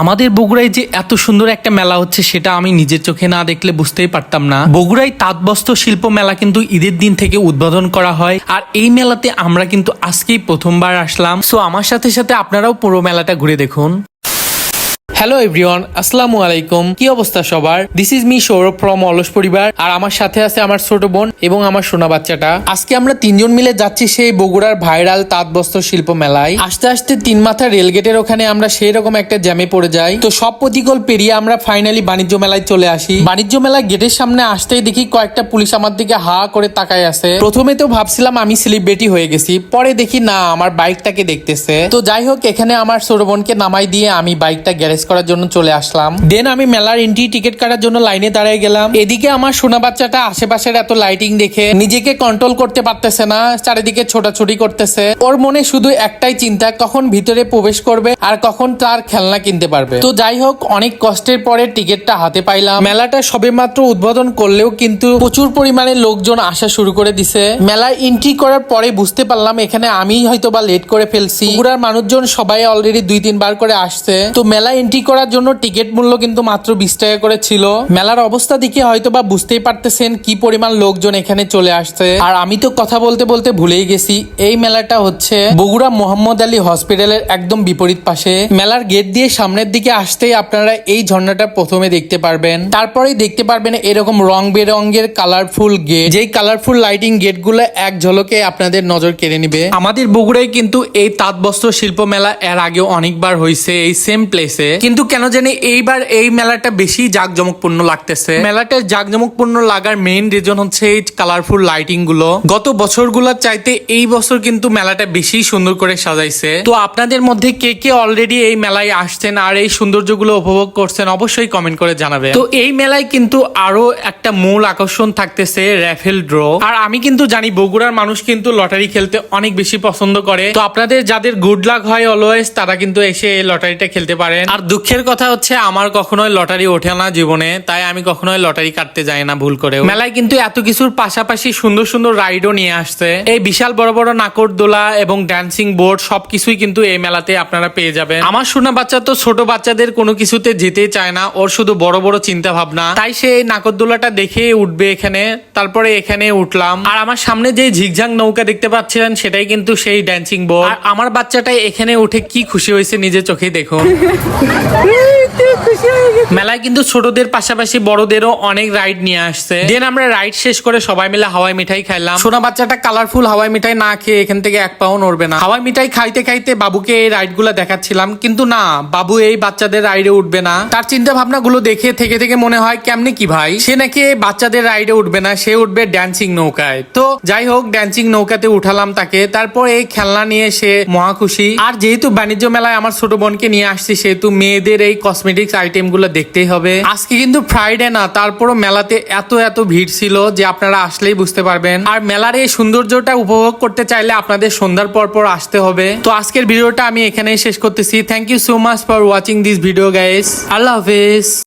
আমাদের বগুড়ায় যে এত সুন্দর একটা মেলা হচ্ছে, সেটা আমি নিজের চোখে না দেখলে বুঝতেই পারতাম না। বগুড়ায় তাঁতবস্ত্র শিল্প মেলা কিন্তু ঈদের দিন থেকে উদ্বোধন করা হয়, আর এই মেলাতে আমরা কিন্তু আজকেই প্রথমবার আসলাম। সো আমার সাথে সাথে আপনারাও পুরো মেলাটা ঘুরে দেখুন। হ্যালো এভরিওয়ান আসসালামু আলাইকুম। কি অবস্থা সবার? This is me Sourav from অলস পরিবার। আর আমার সাথে আছে আমার ছোট বোন এবং আমার সোনা বাচ্চাটা। আজকে আমরা তিনজন মিলে যাচ্ছি সেই বগুড়ার ভাইরাল তাঁতবস্ত্র শিল্প মেলায়। আস্তে আস্তে তিন মাথা রেলগেটের ওখানে আমরা সেই রকম একটা জ্যামে পড়ে যাই। তো সব প্রতিকূল পেরিয়ে আমরা ফাইনালি বাণিজ্য মেলায় চলে আসি। বাণিজ্য মেলায় গেটের সামনে আসতেই দেখি কয়েকটা পুলিশ আমার দিকে হা করে তাকায় আছে। প্রথমে তো ভাবছিলাম আমি সেলিব্রিটি হয়ে গেছি, পরে দেখি না, আমার বাইকটাকে দেখতেছে। তো যাই হোক, এখানে আমার ছোট বোনকে নামাই দিয়ে আমি বাইকটা গ্যারেজ করার জন্য চলে আসলাম। দেন আমি মেলার এন্ট্রি টিকিট কাটার জন্য লাইনে দাঁড়িয়ে গেলাম। এদিকে আমার সোনা বাচ্চাটা আশেপাশের এত লাইটিং দেখে নিজেকে কন্ট্রোল করতে পারতেছে না, চারিদিকে ছোটাছুটি করতেছে। ওর মনে শুধু একটাই চিন্তা, কখন ভিতরে প্রবেশ করবে আর কখন তার খেলনা কিনতে পারবে। তো যাই হোক, অনেক কষ্টের পরে টিকিটটা হাতে পাইলাম। মেলাটা সবেমাত্র উদ্বোধন করলেও কিন্তু প্রচুর পরিমাণে লোকজন আসা শুরু করে দিছে। মেলায় এন্ট্রি করার পরে বুঝতে পারলাম এখানে আমি হয়তো বা লেট করে ফেলছি। পুরার মানুষজন সবাই অলরেডি দুই তিনবার করে আসছে। তো মেলা এন্ট্রি করার জন্য টিকিট মূল্য কিন্তু মাত্র বিশ টাকা করে ছিল। মেলার অবস্থা দেখে হয়তো বা বুঝতেই পারতেছেন কি পরিমাণ লোকজন এখানে চলে আসছে। আর আমি তো কথা বলতে বলতে ভুলেই গেছি, এই মেলাটা হচ্ছে বগুড়া মোহাম্মদ আলী হসপিটালের একদম বিপরীত পাশে। মেলার গেট দিয়ে সামনের দিকে আসতেই আপনারা এই ঝর্ণাটা প্রথমে দেখতে পারবেন। তারপরেই দেখতে পারবেন এরকম রং বেরঙের কালারফুল গেট যেই কালারফুল লাইটিং গেটগুলো এক ঝলকে আপনাদের নজর কেড়ে নিবে। আমাদের বগুড়ায় কিন্তু এই তাঁতবস্ত্র শিল্প মেলা এর আগেও অনেকবার হয়েছে এই সেম প্লেসে কিন্তু কেন জানি এইবার এই মেলাটা বেশি জাঁকজমকপূর্ণ লাগতেছে। মেলাটা জাঁকজমকপূর্ণ লাগার মেইন রিজন হচ্ছে এই কালারফুল লাইটিংগুলো। গত বছরগুলোর চাইতে এই বছর কিন্তু মেলাটা বেশি সুন্দর করে সাজাইছে। তো আপনাদের মধ্যে কে কে অলরেডি এই মেলায় আসছেন আর এই সৌন্দর্যগুলো উপভোগ করছেন অবশ্যই কমেন্ট করে জানাবেন। তো এই মেলায় কিন্তু আরও একটা মূল আকর্ষণ থাকতেছে র্যাফেল ড্র আর আমি কিন্তু জানি বগুড়ার মানুষ কিন্তু লটারি খেলতে অনেক বেশি পছন্দ করে। তো আপনাদের যাদের গুড লাক হয় অলওয়েজ তারা কিন্তু এসে এই লটারিটা খেলতে পারেন। আর দুঃখের কথা হচ্ছে আমার কখনোই লটারি ওঠে না জীবনে তাই আমি কখনোই লটারি কাটতে যাই না ভুল করে মেলায় কিন্তু এত কিছুর পাশাপাশি সুন্দর সুন্দর রাইডও নিয়ে আসছে। এই বিশাল বড় বড় নাকরদোলা এবং ড্যান্সিং বোর্ড সবকিছুই কিন্তু এই মেলাতে আপনারা পেয়ে যাবেন। আমার শোনা বাচ্চা তো ছোট বাচ্চাদের কোনো কিছুতে যেতে চায় না ওর শুধু বড় বড় চিন্তা ভাবনা তাই সে এই নাকরদোলাটা দেখে উঠবে এখানে তারপরে এখানে উঠলাম। আর আমার সামনে যে ঝিকঝাক নৌকা দেখতে পাচ্ছিলেন সেটাই কিন্তু সেই ড্যান্সিং বোর্ড আর আমার বাচ্চাটা এখানে উঠে কি খুশি হয়েছে নিজের চোখেই দেখুন মেলায় কিন্তু ছোটদের পাশাপাশি বড়দেরও অনেক রাইড নিয়ে আসছে। দেন আমরা রাইড শেষ করে সবাই মিলে হাওয়াই মিঠাই খাইলাম। সোনা বাচ্চাটা কালারফুল হাওয়াই মিঠাই না খেয়ে এখান থেকে এক পাও নড়বে না। হাওয়াই মিঠাই খাইতে খাইতে বাবুকে এই রাইডগুলা দেখাচ্ছিলাম কিন্তু না বাবু এই বাচ্চাদের রাইডে উঠবে না। তার চিন্তা ভাবনা গুলো দেখে থেকে থেকে মনে হয় কেমনে কি ভাই? সে নাকি এই বাচ্চাদের রাইডে উঠবে না সে উঠবে ড্যান্সিং নৌকায়। তো যাই হোক ড্যান্সিং নৌকাতে উঠালাম তাকে। তারপর এই খেলনা নিয়ে সে মহা খুশি। আর যেহেতু বাণিজ্য মেলায় আমার ছোট বোনকে নিয়ে আসছি সেহেতু মেয়েদের এই কসমেটিক্স আইটেমগুলো দেখতেই হবে। আজকে কিন্তু ফ্রাইডে না, তারপরও মেলাতে এত এত ভিড় ছিল যে আপনারা আসলেই বুঝতে পারবেন। আর মেলার এই সৌন্দর্যটা উপভোগ করতে চাইলে আপনাদের সন্ধ্যার পর পর আসতে হবে। তো আজকের ভিডিওটা আমি এখানেই শেষ করতেছি। Thank you so much for watching this video guys আল্লাহ হাফেজ।